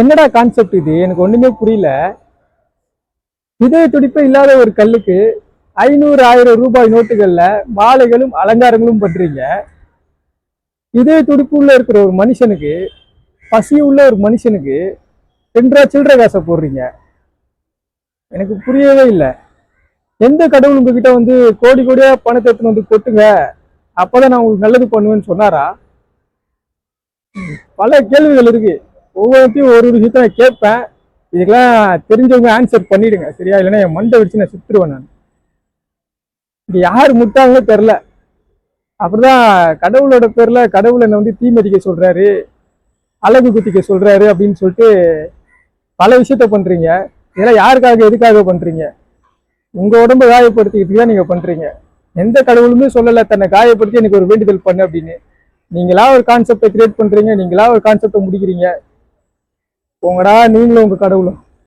என்னடா கான்செப்ட் இது? எனக்கு ஒண்ணுமே புரியல. இதய துடிப்பு இல்லாத ஒரு கல்லுக்கு ஐநூறு ஆயிரம் ரூபாய் நோட்டுகள்ல மாலைகளும் அலங்காரங்களும் பண்றீங்க. இதய துடிப்பு உள்ள இருக்கிற ஒரு மனுஷனுக்கு பசி உள்ள ஒரு மனுஷனுக்கு ரெண்டு ரூபா காசை போடுறீங்க. எனக்கு புரியவே இல்லை. எந்த கடவுள் உங்ககிட்ட வந்து கோடி கோடியா பணத்தை எடுத்துன்னு வந்து கொட்டுங்க? அப்பதான் நான் உங்களுக்கு நல்லது பண்ணுவேன்னு சொன்னாரா? பல கேள்விகள் இருக்கு. ஒவ்வொருத்தையும் ஒரு ஒரு விஷயத்த நான் கேட்பேன். இதுக்கெல்லாம் தெரிஞ்சவங்க ஆன்சர் பண்ணிடுங்க சரியா? இல்லைன்னா என் மண்டை வச்சு நான் சுத்துருவேன் நான். இங்க யார் முட்டாங்களோ தெரில அப்படிதான் கடவுளோட பேர்ல கடவுள் என்னை வந்து தீமதிக்க சொல்கிறாரு சொல்றாரு அழகு குத்திக்க சொல்றாரு அப்படின்னு சொல்லிட்டு பல விஷயத்த பண்றீங்க. இதெல்லாம் யாருக்காக எதுக்காக பண்றீங்க? உங்க உடம்ப காயப்படுத்திக்கிட்டு தான் நீங்க பண்றீங்க. எந்த கடவுளுமே சொல்லலை தன்னை காயப்படுத்தி எனக்கு ஒரு வேண்டுதல் பண்ணு அப்படின்னு. நீங்களா ஒரு கான்செப்டை கிரியேட் பண்றீங்க நீங்களா ஒரு கான்செப்டை முடிக்கிறீங்க. போங்கடா நீங்களும் உங்க கடவுளும்.